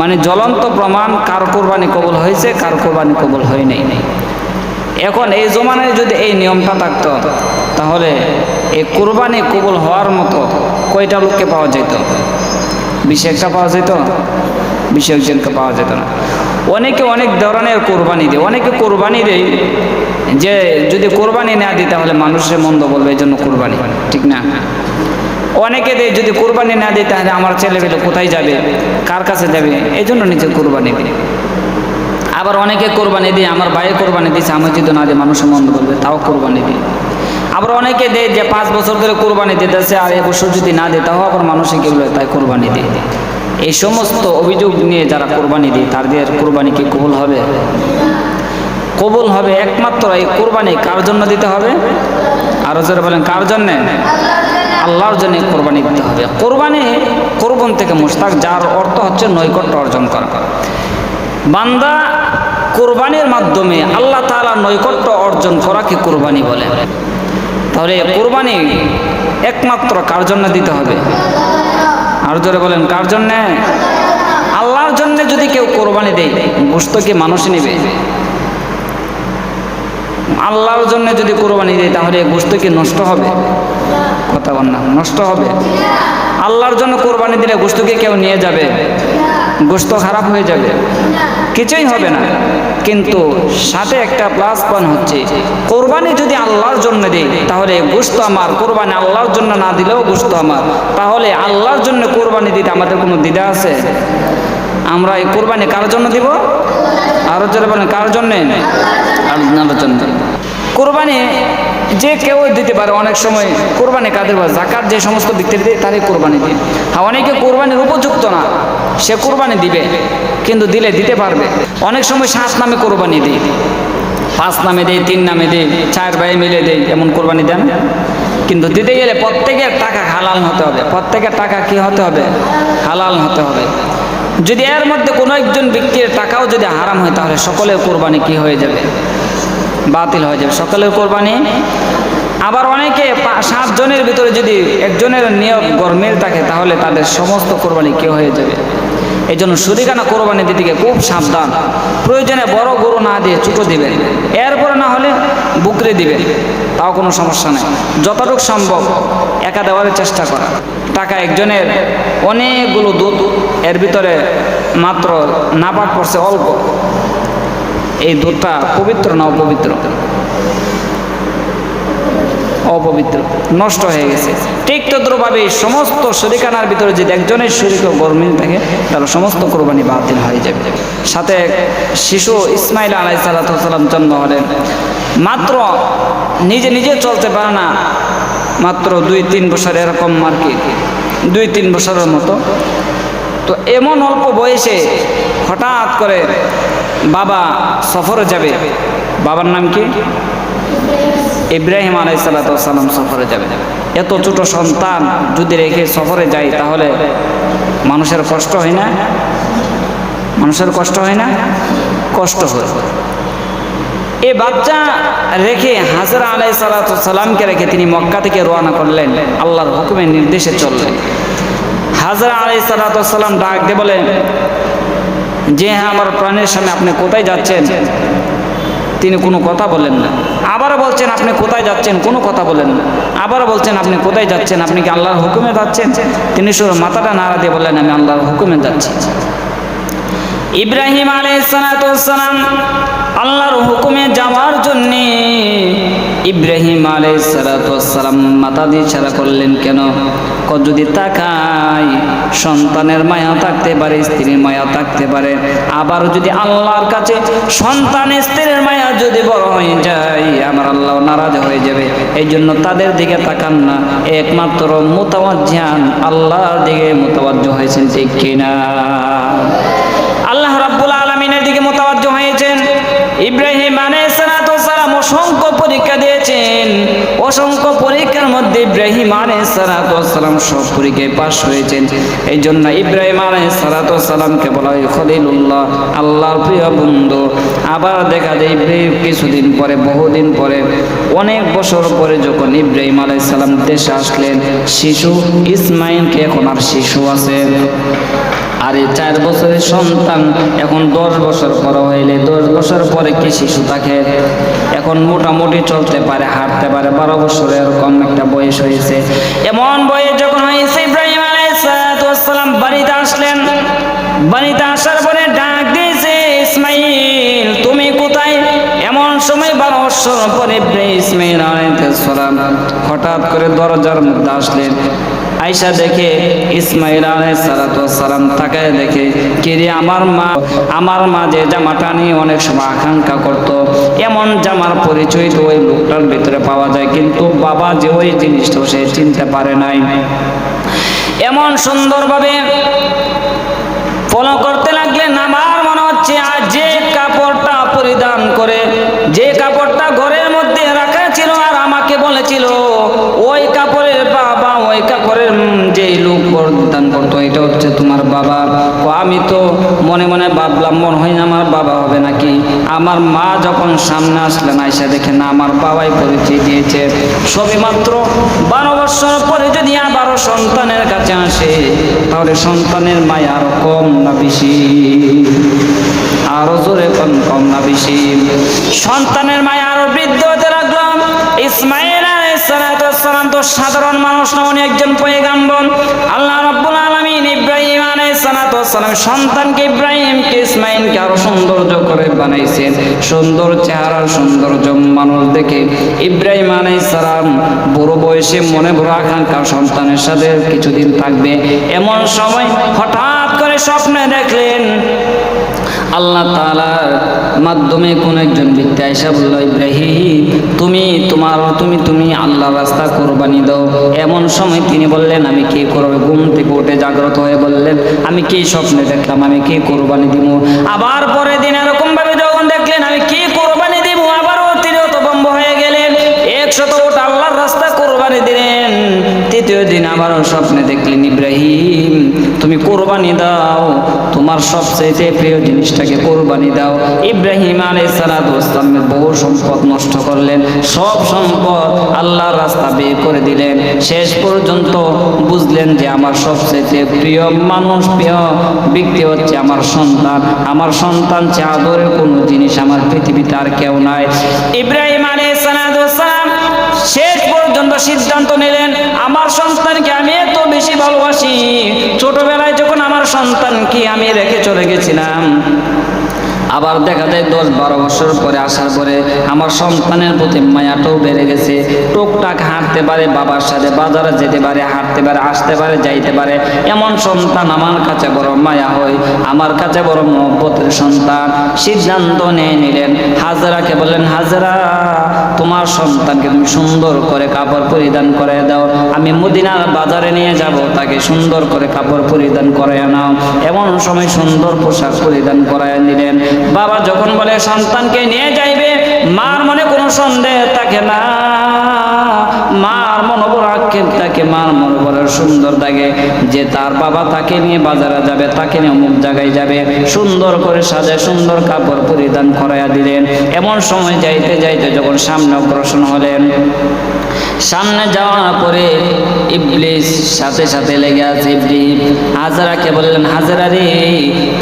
মানে জ্বলন্ত প্রমাণ কার কোরবানি কবুল হয়েছে, কার কোরবানি কবুল হয় নাই এখন এই জমানায় যদি এই নিয়মটা থাকতো, তাহলে এই কোরবানি কবুল হওয়ার মতো কয়টা লোককে পাওয়া যেত? বিশ একটা পাওয়া যেত? বিশ একজনকে পাওয়া যেত না। অনেকে অনেক ধরনের কোরবানি দেয়। অনেকে কোরবানি দেয় যে যদি কোরবানি না দিই তাহলে মানুষের মন্দ বলবে, এই জন্য কোরবানি। ঠিক না? অনেকে দেয় যদি কোরবানি না দিই তাহলে আমার ছেলেমেলে কোথায় যাবে? কার কাছে যাবে? এই জন্য নিজে কোরবানি দেয়। আবার অনেকে কোরবানি দিয়ে, আমার বাইরে কোরবানি দিয়েছে আমি যদি না দিই, মানুষের মন্দ বলবে, তাও কোরবানি দিই আবার অনেকে দেয় যে পাঁচ বছর ধরে কোরবানি দিতেছে, আর এবছর যদি না দেয়, তাও আবার মানুষে কি বলে, তাই কোরবানি দিই এই সমস্ত অভিযোগ নিয়ে যারা কোরবানি দিই তাদের কোরবানি কি কবুল হবে? কবুল হবে একমাত্র এই কোরবানি কার জন্য দিতে হবে? আরও জোরে বলেন, কার জন্যে? আল্লাহর জন্য কোরবানি দিতে হবে। কোরবানি কোরবান থেকে মুস্তাক যার অর্থ হচ্ছে নৈকট্য অর্জন করা। বান্দা কোরবানির মাধ্যমে আল্লাহ তাআলা নৈকট্য অর্জন করাকে কোরবানি বলে। তাহলে কোরবানি একমাত্র কার জন্য দিতে হবে? আর জোরে বলেন, কার জন্যে? আল্লাহর জন্য যদি কেউ কোরবানি দেয় গোস্ত কি মানুষ নেবে? আল্লাহর জন্য যদি কোরবানি দেয়, তাহলে গোস্ত কি নষ্ট হবে? কথা বল না, নষ্ট হবে। আল্লাহর জন্য কোরবানি দিলে গোস্ত কি কেউ নিয়ে যাবে গোস্ত খারাপ হয়ে যাবে, কিছুই হবে না। কিন্তু সাথে একটা প্লাস পয়েন্ট হচ্ছে, কোরবানি যদি আল্লাহর জন্য দিই, তাহলে গোস্ত আমার। কোরবানি আল্লাহর জন্য না দিলেও গোস্ত আমার। তাহলে আল্লাহর জন্য কোরবানি দিতে আমাদের কোনো দ্বিধা আছে? আমরা এই কোরবানি কার জন্য দিব? আরও বলেন, কার জন্যে? আল্লাহর জন্য। কোরবানি যে কেউ দিতে পারে, অনেক সময় কোরবানি কাদের পারে জাকাত যে সমস্ত ব্যক্তি দেয় তারই কোরবানি দিই আর অনেকে কোরবানির উপযুক্ত না, সে কোরবানি দিবে, কিন্তু দিলে দিতে পারবে। অনেক সময় সাত নামে কোরবানি দিই পাঁচ নামে দেই তিন নামে দেই চার ভাই মিলে দেয়, এমন কোরবানি দেন। কিন্তু দিতে গেলে প্রত্যেকের টাকা হালাল হতে হবে। প্রত্যেকের টাকা কি হতে হবে? হালাল হতে হবে। যদি এর মধ্যে কোনো একজন ব্যক্তির টাকাও যদি হারাম হয়, তাহলে সকলের কোরবানি কি হয়ে যাবে? বাতিল হয়ে যাবে। সকলের কোরবানি। আবার অনেকে সাতজনের ভিতরে যদি একজনের নিয়োগ গরমের থাকে, তাহলে তাদের সমস্ত কোরবানি কে হয়ে যাবে? এই জন্য সুদিকানা কোরবানি দিদিকে খুব সাবধান। প্রয়োজনে বড় গরু না দিয়ে ছোটো দিবেন এরপরে না হলে বুকরে দিবেন তাও কোনো সমস্যা নেই। যতটুকু সম্ভব একা দেওয়ার চেষ্টা করা। টাকা একজনের অনেকগুলো দুধ, এর ভিতরে মাত্র নাপাক পড়ছে অল্প। এই দুধটা পবিত্র না অপবিত্র? অপবিত্র। নষ্ট হয়ে গেছে। ঠিক তদ্রুপভাবে এই সমস্ত শরিকানার ভিতরে যদি একজনের শরীর গরমিল থাকে, তাহলে সমস্ত কোরবানি বাতিল হয়ে যাবে। সাথে শিশু ইসমাইল আলাই সাল্লাম জন্ম হলেন। মাত্র নিজে নিজে চলতে পারে না, মাত্র দুই তিন বছর এরকম আর কি, দুই তিন বছরের মতো। তো এমন অল্প বয়সে হঠাৎ করে বাবা সফরে যাবে। বাবার নাম কি? ইব্রাহিম আলাইসাল্লাম সফরে যাবে। এত ছোট সন্তান যদি রেখে সফরে যায় তাহলে মানুষের কষ্ট হয় না? মানুষের কষ্ট হয় না? কষ্ট হয়। এ বাচ্চা রেখে হাজরা আলাই সালামকে রেখে তিনি মক্কা থেকে রওনা করলেন। আল্লাহর হুকুমের নির্দেশে চললেন। হাজরা আলাই সালাম ডাক দিয়ে বলেন যে হ্যাঁ আমার প্রাণের সামনে আপনি কোথায় যাচ্ছেন? তিনি কোনো কথা বলেন না। আবার বলছেন, আপনি কোথায় যাচ্ছেন? কোনো কথা বলেন না। আবার বলছেন, আপনি কোথায় যাচ্ছেন? আপনি কি আল্লাহর হুকুমে যাচ্ছেন? তিনি শুধু মাথাটা নাড়া দিয়ে বললেন, আমি আল্লাহর হুকুমে যাচ্ছি। ইব্রাহিম আলাইসালাম আল্লাহর হুকুমে যাওয়ার জন্যে ইব্রাহিম আলাইসালাম মাথা দিয়ে ছাড়া করলেন, কেন? যদি তাকাই, সন্তানের মায়া থাকতে পারে, স্ত্রীর মায়া থাকতে পারে। আবার যদি আল্লাহর কাছে সন্তান, স্ত্রীর মায়া যদি বড় হয়ে যায়, আমার আল্লাহ নারাজ হয়ে যাবে। এই জন্য তাদের দিকে তাকান না। একমাত্র মোতাবাজ্জান আল্লাহর দিকে মোতাবাজ্য হয়েছেন, ঠিক কিনা? আল্লাহ রাব্বুল আলমিনের দিকে মোতাবাজ্য হয়েছেন। ইব্রাহিম আলাইসালাম অসংখ্য পরীক্ষা দিয়েছেন। অসংখ্য পরীক্ষার মধ্যে ইব্রাহিম আলাইসালাম সব পরীক্ষায় পাশ হয়েছেন। এই জন্য ইব্রাহিম আলাইসালামকে বলা হয় খলিলুল্লাহ, আল্লাহর প্রিয় বন্ধু। আবার দেখা যায় ইব্রাহিম কিছুদিন পরে, বহুদিন পরে, অনেক বছর পরে যখন ইব্রাহিম আলাইসালাম দেশে আসলেন, শিশু ইসমাইলকে এখন আর শিশু আছে। আর এই চার বছরের সন্তান এখন দশ বছর বড় হইলে দশ বছর পরে কি শিশু থাকে? এখন মোটামুটি চলতে পারে, হাঁটতে পারে, বারো বছরের এরকম একটা বয়স হয়েছে। এমন বয়স যখন হয়েছে, ইব্রাহিম আলাইসালাম বাড়িতে আসলেন। বাড়িতে আসার পরে ডাক দিয়েছে, ইসমাইল, তুমি কোথায়? এমন সময় বারো বছর পরে ইসমাইল আলাইসালাম হঠাৎ করে দরজার মধ্যে আসলেন। আয়সা দেখে ইসমাইল আলাইসালাম তাকে দেখে কিরে আমার মা? আমার মা যে জামাটা নিয়ে অনেক সময় আকাঙ্ক্ষা করত, এমন জামার পরিচয় তো ওই লোকটার ভিতরে পাওয়া যায়, কিন্তু বাবা যে ওই জিনিসটা সে চিনতে পারে নাই। এমন সুন্দরভাবে ফলো করতে লাগলেন আমার মনে হচ্ছে আজ যে কাপড়টা পরিধান করে, যে কাপড়টা ঘরের মধ্যে রাখা ছিল আর আমাকে বলেছিল, ওই কাপড়ের বাবা ওই যে লোক পরিধান করতো, এটা হচ্ছে তোমার বাবা। ও, আমি তো মনে মনে ভাবলাম, মনে হয় না আমার বাবা হবে নাকি? আমার মা যখন সামনে আসলেন, আইসা দেখে, না, আমার বাবাই পরিচয় দিয়েছে। সবে মাত্র বারো বছর পরে যদি আবারও সন্তানের কাছে আসে, তাহলে সন্তানের মায় আরও কম না বেশি? আরও জোরে কম কম না বেশি? সন্তানের মায় আরও বৃদ্ধ হতে লাগল। ইসমাইল সাধারণ মানুষ না উনি একজন পয়গাম্বর, আল্লাহ রাব্বুল আলামিন ইব্রাহিম আলাইসালাম সন্তানকে ইব্রাহিমকে ইসমাইলকে আরও সৌন্দর্য করে বানাইছেন। সুন্দর চেহারা সৌন্দর্য মানুষ দেখে ইব্রাহিম আলাইসালাম বুড়ো বয়সে মনে বড় আকাঙ্ক্ষা সন্তানের সাথে কিছুদিন থাকবে। এমন সময় হঠাৎ করে স্বপ্নে দেখলেন আল্লাহ তালার মাধ্যমে কোন একজন ব্যক্তি আয়সা বলল, ইব্রাহিম, তুমি তোমার, তুমি তুমি আল্লাহ রাস্তা কোরবানি দাও। এমন সময় তিনি বললেন, আমি কি করব? ঘুম থেকে উঠে জাগ্রত হয়ে বললেন, আমি কি স্বপ্নে দেখলাম? আমি কি কোরবানি দিব? আবার পরের দিন এরকম ভাবে যখন দেখলেন, আমি কি কোরবানি দিব? আবারও তিনি হতভম্ব হয়ে গেলেন। একশত আল্লাহর রাস্তা কোরবানি দিলেন। তৃতীয় দিন আবারও স্বপ্নে দেখলেন, ইব্রাহিম তুমি কোরবানি দাও। তোমার সবচেয়ে প্রিয় জিনিসটাকে কোরবানি দাও। ইব্রাহিম আলাই সালামের বহু সম্পদ নষ্ট করলেন। সব সম্পদ আল্লাহর রাস্তা বের করে দিলেন। শেষ পর্যন্ত বুঝলেন যে আমার সবচেয়ে প্রিয় মানুষ, প্রিয় ব্যক্তি হচ্ছে আমার সন্তান। আমার সন্তান চেয়ে আদরের কোনো জিনিস আমার পৃথিবীতে আর কেউ নাই। ইব্রাহিম আলাই সালাম শেষ পর্যন্ত সিদ্ধান্ত নিলেন, আমার সন্তানকে আমি বেশি ভালোবাসি। ছোটবেলায় যখন আমার সন্তানকে আমি রেখে চলে গেছিলাম আবার দেখা যায় দশ বারো বছর পরে আসার পরে আমার সন্তানের প্রতি মায়াটাও বেড়ে গেছে। টুকটাক হাঁটতে পারে, বাবার সাথে বাজারে যেতে পারে, হাঁটতে পারে, আসতে পারে, যাইতে পারে। এমন সন্তান আমার কাছে বড় মায়া হয়। আমার কাছে বড় মহব্বতের সন্তান। সিদ্ধান্ত নিয়ে নিলেন। হাজারাকে বললেন, হাজারা, তোমার সন্তানকে তুমি সুন্দর করে কাপড় পরিধান করে দাও। আমি মদিনার বাজারে নিয়ে যাব, তাকে সুন্দর করে কাপড় পরিধান করায় নাও। এমন সময় সুন্দর পোশাক পরিধান করায় দিলেন বাবা যখন বলে, সন্তানকে নিয়ে যাইবে? মার মনে কোনো সন্দেহ থাকে না। মার মনোবর আক্ষেপ থাকে, মার মনোবরের সুন্দর থাকে যে তার বাবা তাকে নিয়ে বাজারে যাবে, তাকে নিয়ে অমুক জায়গায় যাবে, সুন্দর করে সাজে, সুন্দর কাপড় পরিধান করাইয়া দিলেন। এমন সময় যাইতে যাইতে যখন সামনে অগ্রসর হলেন, সামনে যাওয়ার পরে ইবলিস সাথে সাথে লেগে আছে ইবলিস। হাজারাকে বললেন, হাজারা রে,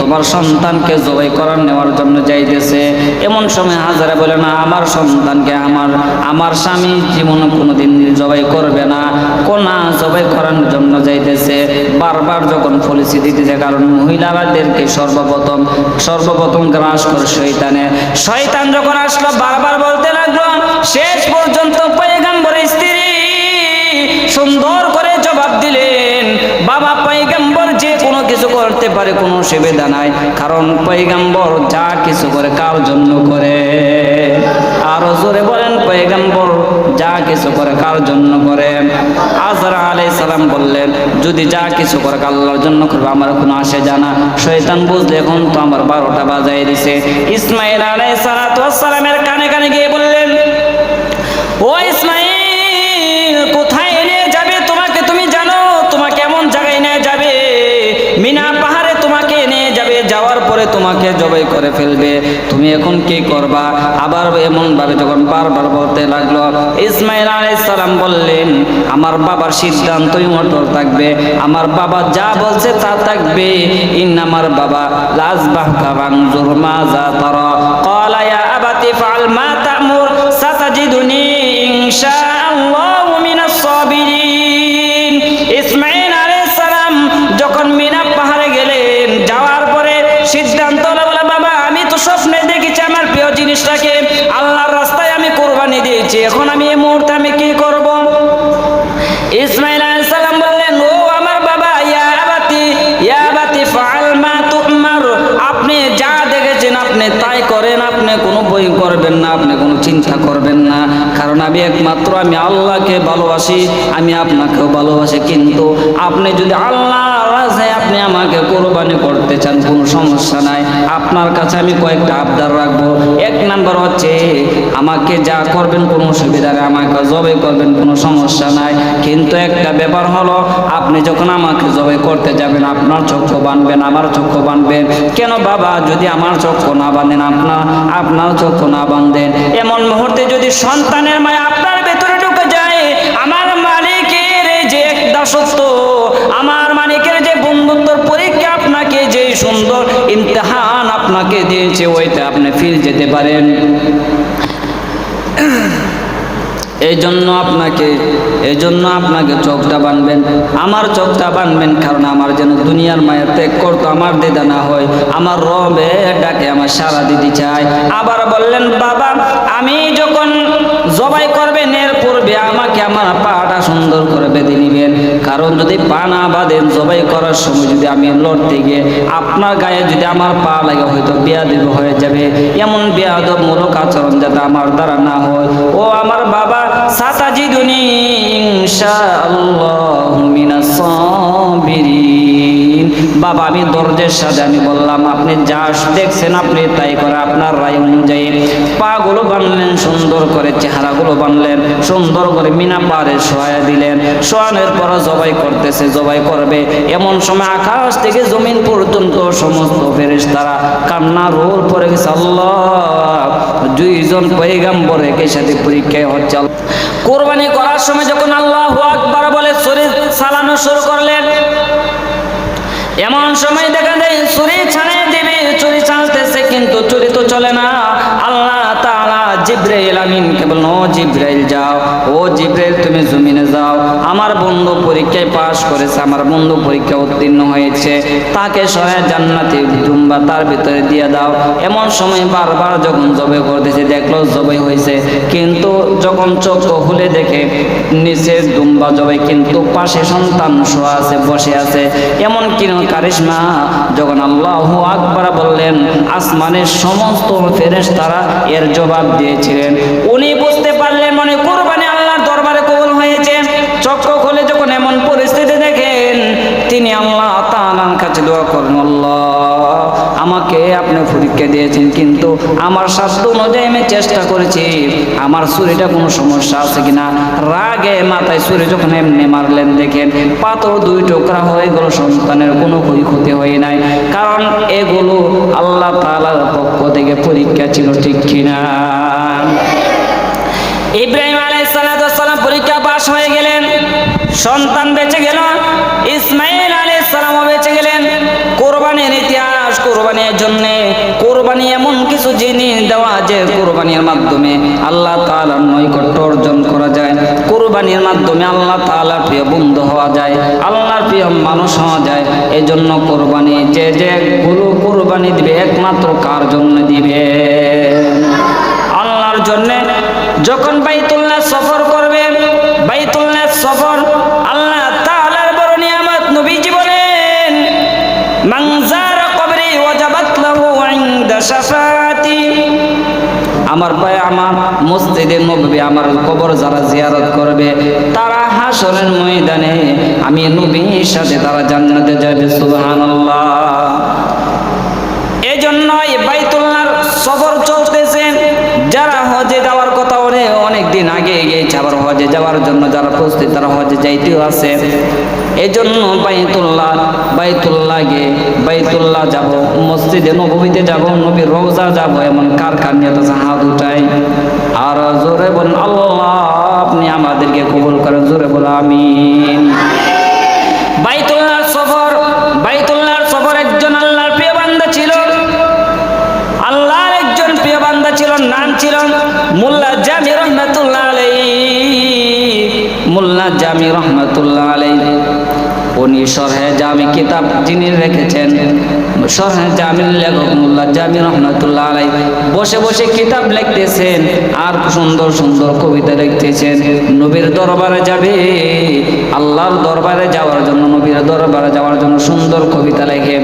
তোমার সন্তানকে জবাই করার নেওয়ার জন্য যাইতেছে। এমন সময় হাজারা বলে না, আমার সন্তানকে আমার আমার স্বামী জীবনে কোনোদিন জবাই করবে না। কোনা জবাই করার জন্য যাইতেছে। বারবার যখন পলিসি দিতেছে, কারণ মহিলাদেরকে সর্বপ্রথম সর্বপ্রথম গ্রাস করে শৈতানে শয়তান যখন আসলো, বারবার বলতে লাগল, শেষ পর্যন্ত পয়গাম্বরের কিছু করতে পারে কোনো সুবিধা নাই, কারণ পয়গাম্বর যা কিছু করে কার জন্য করে। আরও জোরে বলেন, পয়গাম্বর যা কিছু করে কার জন্য করে। আজরা আলাই সালাম বললেন, যদি যা কিছু করে আল্লাহর জন্য করবে, আমার কোনো আসে জানা শয়তান বুঝলে, এখন তো আমার বারোটা বাজায় দিছে। ইসমাইল আলাই সালামের কানে কানে তোমাকে জবাই করে ফেলবে। তুমি এখন কি করবা? আবার এমন ভাবে যখন বারবার বলতে লাগল, ইসমাইল সালাম বললেন, আমার বাবার সিদ্ধান্তই অটল থাকবে। আমার বাবা যা বলছে তা থাকবে। ইন আমার বাবা লাজ বাহকা বাংজুর মা যা তর। কলায়া আবাতি ফাল মা তামুর, সাতাজিদুনি ইনশাআল্লাহ। কোনো বই করবেন না আপনি কোনো চিন্তা করবেন আমি একমাত্র, আমি আল্লাহকে ভালোবাসি, আমি আপনাকেও ভালোবাসি। কিন্তু আপনি যদি আল্লাহ আপনি আমাকে কোরবানি করতে চান, কোনো সমস্যা নাই। আপনার কাছে আমি কয়েকটা আবদার রাখব। এক নাম্বার হচ্ছে, আমাকে যা করবেন কোনো অসুবিধা নেই, আমাকে জবে করবেন, কোনো সমস্যা নাই। কিন্তু একটা ব্যাপার হলো, আপনি যখন আমাকে জবে করতে যাবেন, আপনার চক্ষু বানবেন, আমার চক্ষু বানবেন। কেন বাবা, যদি আমার চক্ষু না বাঁধেন আপনার আপনার চক্ষু না বাঁধেন এমন মুহূর্তে যদি সন্তানের মায়া আপনার ভেতরে ঢুকে যায়। আমার মালিকের যে দাসত্ব আমার মালিকের যে বন্ধুত্বর পরীক্ষা আপনাকে যে সুন্দর ইমতিহান আপনাকে দিয়েছে ওইটা আপনি যেতে পারেন। এই জন্য আপনাকে এই জন্য আপনাকে চোখটা বানবেন। আমার চোখটা বানবেন কারণ আমার যেন দুনিয়ার মায়ের ত্যাগ করতো, আমার দিদা না হয়, আমার রবে ডাকে আমার সারা দিতে চাই আবার বললেন, বাবা, আমি যখন পূর্বে আমাকে আমার পাটা সুন্দর করে বেঁধে নিবেন। কারণ যদি পা না বাঁধেন, জবাই করার সময় যদি আমি লড়তে গিয়ে আপনার গায়ে যদি আমার পা লাগে, হয়তো বেয়াদব হয়ে যাবে। এমন বেয়াদব মূলক আচরণ যাতে আমার দ্বারা না হয়। ও আমার বাবা মিনাস সাবিরিন। বাবা, আমি দরজের সাথে আমি বললাম, আপনি যা দেখছেন আপনি তাই করে আপনার রায় অনুযায়ী পাগুলো বানলেন, সুন্দর করে চেহারাগুলো বানলেন, সুন্দর করে মিনা পারে সহায় দিলেন। সোয়ানের পর জবাই করতেছে, জবাই করবে। এমন সময় আকাশ থেকে জমিন পর্যন্ত সমস্ত ফেরেশতারা কান্না রোল পরে গেছে, আল্লাহ! দুইজন পৈগাম্বর একই সাথে পরীক্ষায় হচ্ছে কোরবানি করার সময় যখন আল্লাহ আকবার বলে শরীর চালানো শুরু করলেন, এমন সময় দেখা যায় চুরি ছাড়িয়ে দেবে চুরি চালতেছে কিন্তু চুরি তো চলে না। আল্লাহ জিব্রাইল আমিন, কেবল ও জিব্রাইল যাও। ও জিব্রাইল, তুমি জমিনে যাও। আমার বন্ধু পরীক্ষায় পাশ করেছে, আমার বন্ধু পরীক্ষা উত্তীর্ণ হয়েছে। তাকে সহায় জান্নাতি জুম্বা তার ভিতরে দিয়ে দাও। এমন সময় বারবার যখন জবে করতেছে, দেখল জবে হয়েছে। কিন্তু যখন চোখ খুলে দেখে নিচে দুম্বা জবে কিন্তু পাশে সন্তান শোয়া আছে, বসে আছে। এমন কিন কারিশমা, যখন আল্লাহ আকবার বললেন, আসমানের সমস্ত ফেরেশ তারা এর জবাব দিয়েছিলেন উনি বুঝতে পারলেন, মনে কোরবানি আল্লাহর দরবারে কবুল হয়েছে। চক্ষু খুলে যখন এমন পরিস্থিতি দেখেন, তিনি আল্লাহ তাআলার কাছে দোয়া করেন, আল্লাহ, আমাকে আপনি পরীক্ষা দিয়েছেন, কিন্তু আমার স্বাস্থ্য অনুযায়ী আমি চেষ্টা করেছি। আমার শরীরটা কোনো সমস্যা আছে কিনা? রাগে মাথায় ছুরি যখন এমনি মারলেন, দেখেন পাথর দুই টুকরা হয়ে গেল, সন্তানের কোনো ক্ষয়ক্ষতি হয় নাই। কারণ এগুলো আল্লাহ তাআলার পক্ষ থেকে পরীক্ষা ছিল, ঠিক কিনা ইব্রাহিম আলাইসালাম পরীক্ষা পাশ হয়ে গেলেন সন্তান বেঁচে গেল, ইসমাইল আলাইসালামও বেঁচে গেলেন। কোরবানির ইতিহাস কোরবানির জন্য, কোরবানি এমন কিছু জিনিস দেওয়া যে কোরবানির মাধ্যমে। আল্লাহ তাআলার নৈকট্য অর্জন করা যায়। কোরবানির মাধ্যমে আল্লাহ তাআলার প্রিয় বন্ধু হওয়া যায়, আল্লাহর প্রিয় মানুষ হওয়া যায়। এই জন্য কোরবানি যে যে গুলো কোরবানি দিবে, একমাত্র কার জন্য দিবে? আল্লাহর জন্যে যখন বাইতুল্লাহ আমার ভাই আমার মসজিদে নবী আমার কবর যারা জিয়ারত করবে, তারা হাসরের ময়দানে আমি নবীর সাথে তারা জান্নাতে যাবে, সুবহানাল্লাহ। এই জন্য এই বাইতুল্লাহর সফর চলতেছে। যারা হজে যাওয়ার কথা অনেক অনেক দিন আগে গিয়েছে আবার হজে যাওয়ার জন্য যারা প্রস্তুত, তারা হজে যাইতেও আছে। এই জন্য বাইতুল্লাহ বাইতুল্লাহ গে বাইত বাইতুল্লাহ যাব, মসজিদে নবীতে যাব, নবীর রোজা যাব, এমন কার কার হাত উঠাই আর জোরে বলেন, আল্লাহ আপনি আমাদেরকে কবুল করেন, জোরে বলে আমিন। সরহে জামি কিতাব যিনি রেখেছেন সরহে জামির লেখক মোল্লা জামি রহমাতুল্লাহ আলাই বসে বসে কিতাব লিখতেছেন আর সুন্দর সুন্দর কবিতা লিখতেছেন। নবীর দরবারে যাবে, আল্লাহর দরবারে যাওয়ার জন্য, নবীর দরবারে যাওয়ার জন্য সুন্দর কবিতা লেখে।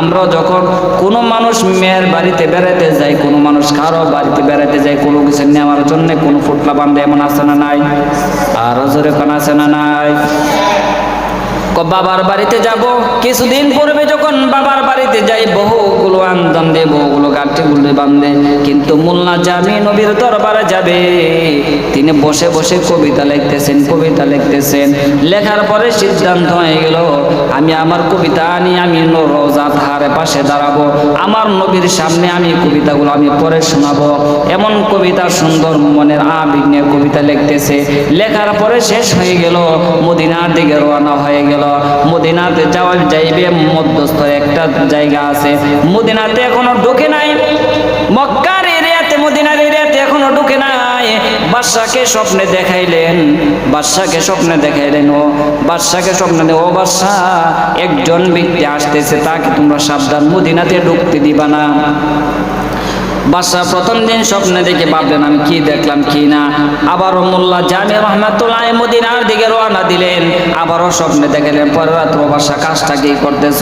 আমরা যখন কোনো মানুষ মেয়ের বাড়িতে বেড়াতে যাই, কোনো মানুষ কারও বাড়িতে বেড়াতে যায় কোনো কিছু নেওয়ার জন্য কোনো ফুটলা বান্ধে এমন আছে না নাই? আর জোরে কোন আছে না নাই? বাবার বাড়িতে যাব। কিছুদিন পূর্বে যখন বাবার বাড়িতে যাই বহুগুলো আন্দান দে বহুগুলো গাঠগুলো বান্ধে কিন্তু মোল্লা জামি নবীর দরবারে যাবে। তিনি বসে বসে কবিতা লিখতেছেন কবিতা লিখতেছেন। লেখার পরে সিদ্ধান্ত হয়ে গেল, আমি আমার কবিতা নিয়ে আমি ন- রোজা ধারে পাশে দাঁড়াবো। আমার নবীর সামনে আমি কবিতাগুলো আমি পরে শোনাবো। এমন কবিতা সুন্দর মনের আবেগ নিয়ে কবিতা লিখতেছে। লেখার পরে শেষ হয়ে গেল, মদিনার দিকে রওনা হয়ে গেল। মদিনাতে যাওয়া যাইবে, মধ্যস্থ একটা জায়গা আছে। মদিনাতে এখনও ঢুকে নাই। মক্কার এরিয়াতে, মদিনার এরিয়াতে এখনও ঢুকে নাই। বাদশাকে স্বপ্নে দেখাইলেন, বাদশাকে স্বপ্নে দেখাইলেন, ও বাদশাকে স্বপ্নে ও বাদশাহ একজন ব্যক্তি আসতেছে, তাকে তোমরা সাবধান, মদিনাতে ঢুকতে দিবা না। বাদশাহ প্রথম দিন স্বপ্নে দেখে ভাবলেন, আমি কি দেখলাম কি না? আবারও মোল্লা জামি রহমাতুল্লাহ মদিনার দিকে রওনা দিলেন। আবারও স্বপ্নে দেখলেন পরের রাত্র বাদশাহ কাজটা কি করতেছ?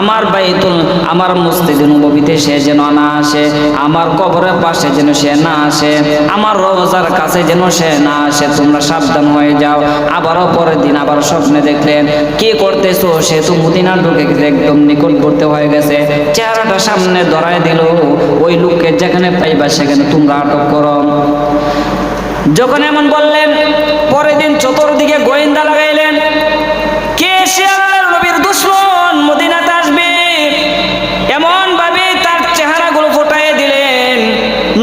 আমার বাইতুল, আমার মসজিদ নবীতে সে যেন না আসে, আমার কবরের পাশে যেন সে না আসে, আমার রোজার কাছে যেন সে না আসে, তোমরা সাবধান হয়ে যাও। আবারও পরের দিন আবার স্বপ্নে দেখলেন, কি করতেছো? সে তো মদিনা ঢুকে একদম নিকটবর্তী হয়ে গেছে। চেহারাটা সামনে ধরায় দিল, ওই লোককে যেখানে পাইবা সেখানে তোমরা আটক করো। যখন এমন বললেন, পরের দিন চতুর্দিকে গোয়েন্দা লাগাইলেন, কে আল্লাহর নবীর দুশ্মন? মদিনাতে আসবে। এমন ভাবে তার চেহারাগুলো ফোটাই দিলেন।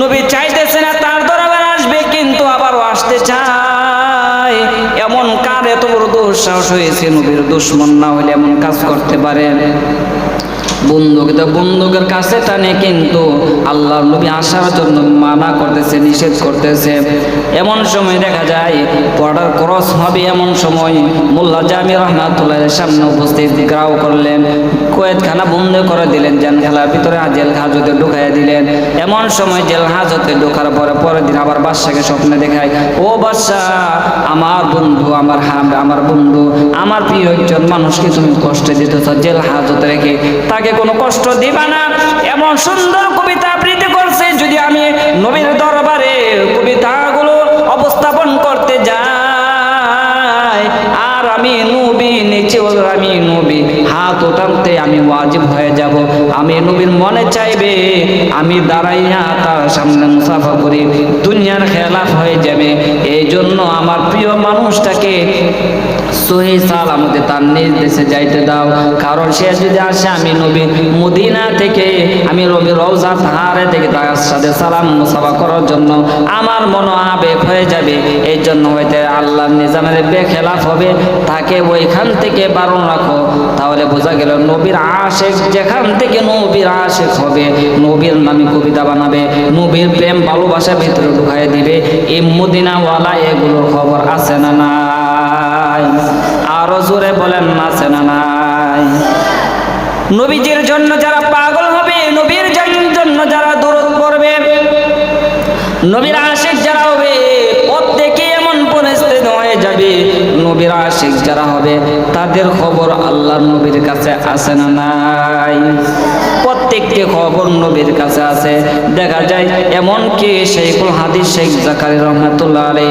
নবী চাইতেছে না তার দরবার আসবে, কিন্তু আবারও আসতে চায়। এমন কার এত বড় দুঃসাহস হয়েছে নবীর দুশ্মন না হলে এমন কাজ করতে পারে? বন্দুক তো বন্দুকের কাছে টানে, কিন্তু আল্লাহ নবী আসার জন্য মানা করতেছে, নিষেধ করতেছে। এমন সময় দেখা যায় বর্ডার ক্রস হবে এমন সময় মোল্লা জামি রহমাতুল্লাহের সামনে উপস্থিত গ্রাও করলেন কয়েদখানা বন্ধ করে দিলেন জেল খেলার ভিতরে জেল হাজতে ঢুকাই দিলেন। এমন সময় জেল হাজতে ঢোকার পরে পরের দিন আবার বাদশাকে স্বপ্নে দেখায়, ও বাদশাহ, আমার বন্ধু, আমার হাম, আমার বন্ধু, আমার প্রিয় একজন মানুষকে তুমি কষ্ট দিতেছ জেল হাজতে রেখে তাকে কোনো কষ্ট দিবা না। এমন সুন্দর কবিতা আবৃত্তি করছে, যদি আমি নবীর দরবারে কবিতাগুলো উপস্থাপন করতে যাই। আর আমি নবী, নিচে আমি নবী, হাত ওঠাতে আমি ওয়াজিব হয়ে যাব। আমি নবীর মনে চাইবে, আমি দাঁড়াইয়া তার সামনে মুসাফা করি, দুনিয়ার খেলাফ হয়ে যাবে। এই জন্য আমার প্রিয় মানুষটাকে সহি সালামতে তার নিজ দেশে যাইতে দাও। কারণ সে যদি আসে, আমি নবী মদিনা থেকে, আমি রবি রওজা ধারে থেকে তার সাথে সালাম মুসাফা করার জন্য আমার মন আবেগ হয়ে যাবে। এই জন্য হইতে আল্লাহ নিজামের বেখেলাফ হবে। তাকে ওইখান থেকে বারণ রাখো। তাহলে বোঝা গেল নবীর আশেক যেখান থেকে নবীর আশেক হবে। নবীর নামে কবিতা বানাবে, নবীর প্রেম ভালোবাসা ভিতরে ঢুকাই দিবে। এই মদিনাওয়ালা এগুলোর খবর আছে না না নাই আরও জোরে বলেন, আছে না নাই? নবীজির জন্য যারা পাগল হবে, নবীর জন্য যারা দূরত পড়বে নবীর আশেক যারা হবে, প্রত্যেকে এমন পরিস্থিতি হয়ে যাবে, নবীর আশেক যারা হবে, তাদের খবর আল্লাহ নবীর কাছে আসে না নাই? প্রত্যেকটি খবর নবীর কাছে আছে। দেখা যায় এমন কি শেখুল হাদিস শেখ জাকারি রহমাতুল্লাহ আলাই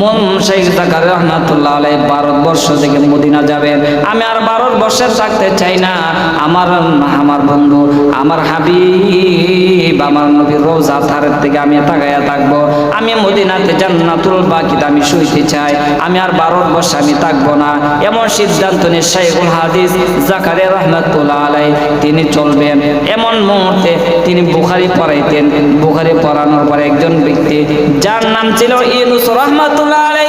মন শেখ জাকারি রহমাতুল্লাহ আলাই ভারতবর্ষ থেকে মদিনা যাবেন। আমি আর ভারতবর্ষে থাকতে চাই না। আমার আমার বন্ধু, আমার হাবিব, আমার নবীর রোজা ধারের থেকে আমি তাকাইয়া থাকব। আমি মদিনাতে জান্নাতুল বাকিতে আমি শুইতে চাই। আমি আর ভারতবর্ষে আমি থাকব না। এমন সিদ্ধান্ত নিয়ে শাইখুল হাদিস জাকারিয়া রহমাতুল্লাহ আলাই তিনি চলবেন। এমন মুহূর্তে তিনি বুখারি পড়াইতেন। বুখারি পড়ানোর পরে একজন ব্যক্তি, যার নাম ছিল ইউনুস রহমাতুল্লাহ আলাই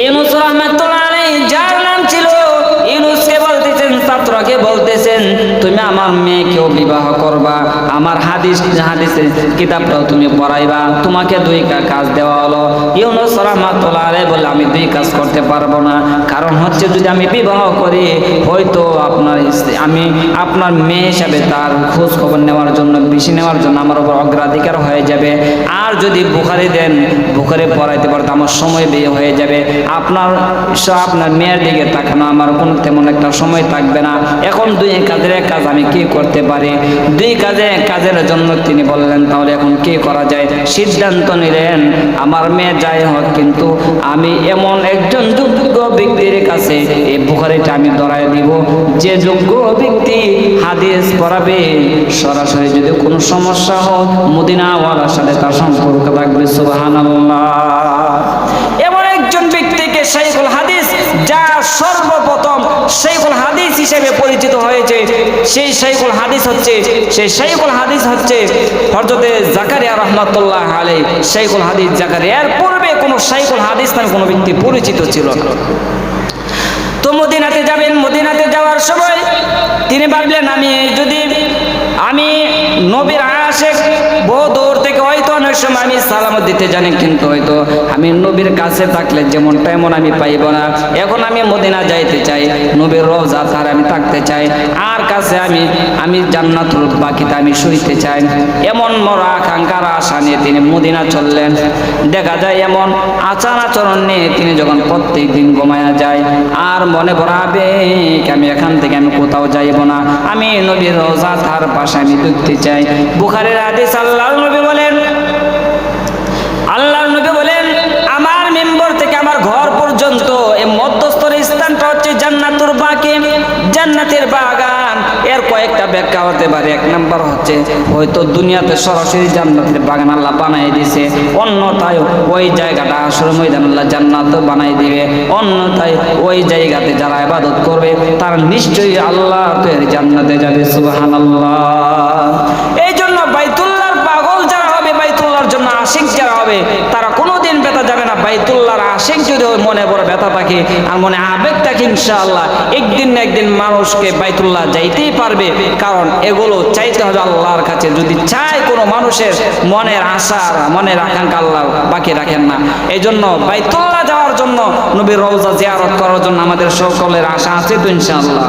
ইউনুস রহমাতুল্লাহ আলাই যার নাম ছিল ইউনুসকে বলতেছেন, ছাত্রকে বলতেছেন তুমি আমার মেয়েকেও বিবাহ করবা। আমার হাদিস হাদিসের কিতাবটাও তুমি পড়াইবা। তোমাকে দুই কাজ দেওয়া হলো। ইউনুস রহমাতুল্লাহ আলাইহি বলে আমি দুই কাজ করতে পারব না। কারণ হচ্ছে যদি আমি বিবাহ করি, হয়তো আপনার আমি আপনার মেয়ে হিসাবে তার খোঁজ খবর নেওয়ার জন্য, বেশি নেওয়ার জন্য আমার উপর অগ্রাধিকার হয়ে যাবে। আর যদি বুখারি দেন, বুখারি পড়াইতে পারতো আমার সময় বিয়ে হয়ে যাবে। আপনার আপনার মেয়ের দিকে তাকানো আমার কোনো তেমন একটা সময় থাকবে না। এখন দুই কাজের এক কাজ আমি কি করতে পারি? দুই কাজে কাজের জন্য তিনি বললেন, তাহলে এখন কি করা যায়? সিদ্ধান্ত নিলেন, আমার মেয়ে যাই হোক, কিন্তু আমি এমন একজন যোগ্য ব্যক্তির কাছে এই বুখারিটা আমি ধরাই দিব। যে যোগ্য ব্যক্তি হাদিস পড়াবে, সরাসরি যদি কোনো সমস্যা হোক, মদিনাওয়ালার সাথে তার সম্পর্ক থাকবে, সুবহানাল্লাহ। এমন একজন ব্যক্তিকে শাইখুল হাদিস যা সর্বপ্রথম শাইখুল হাদিস হিসেবে পরিচিত হয়েছে। সেই শাইখুল হাদিস হচ্ছে, সেই শাইখুল হাদিস হচ্ছে হযরতে জাকারিয়া রহমাতুল্লাহ আলাই শাইখুল হাদিস জাকারিয়া এর পূর্বে কোনো শাইখুল হাদিস নামে কোনো ব্যক্তি পরিচিত ছিল না। তো মদিনাতে যাবেন, মদিনাতে যাওয়ার সময় তিনি ভাবলেন, আমি যদি, আমি নবীর আশেক বহু দূর থেকে হয়তো সালামত দিতে জানি, কিন্তু হয়তো আমি নবীর কাছে থাকলে যেমন তেমন আমি পাইব না। এখন আমি মদিনা যাইতে চাই, নবীর রোজা তার আমি থাকতে চাই। আর কাছে আমি আমি জান্নাতুল বাকিতে আমি শুইতে চাই। এমন মরা আকাঙ্ক্ষার আশা নিয়ে তিনি মদিনা চললেন। দেখা যায় এমন আচার আচরণ নিয়ে তিনি যখন প্রত্যেক দিন ঘুমায়া যায়, আর মনে ভরাবে আমি এখান থেকে আমি কোথাও যাইব না। আমি নবীর রোজা তার পাশে আমি দেখতে চাই। বুখারের আদেশ আল্লাহ নবী জান্নাতের বাগান। এর কয়েকটা ব্যাখ্যা হতে পারে। এক নাম্বার হচ্ছে, হয়তো দুনিয়াতে সরাসরি জান্নাতের বাগান আল্লাহ বানাই দিছে অন্যথায় ওই জায়গাটা আসলে ময়দান আল্লাহ জান্নাত বানাই দিবে। অন্যথায় ওই জায়গাতে যারা ইবাদত করবে, তারা নিশ্চয়ই আল্লাহ তো এর জান্নাতে যাবে। সুবহানাল্লাহ। এই জন্য বাইতুল্লাহর পাগল যারা হবে, বাইতুল্লাহর জন্য আশিক যারা হবে, তারা কোনোদিন ব্যথা যাবে না বাইতুল্লাহর আশিক যদি ওর মনে বড় ব্যথা থাকে আর মনে আবেগ থাকে ইনশাআল্লাহ। একদিন না একদিন মানুষকে বাইতুল্লাহ যাইতেই পারবে, কারণ এগুলো চাইতে হবে আল্লাহর কাছে। যদি চায় কোনো মানুষের মনের আশা মনের আকাঙ্ক্ষা আল্লাহ বাকি রাখেন না। এই জন্য বাইতুল্লাহ যাওয়ার জন্য নবীর রওজা জিয়ারত করার জন্য আমাদের সকলের আশা আছে তো ইনশাআল্লাহ।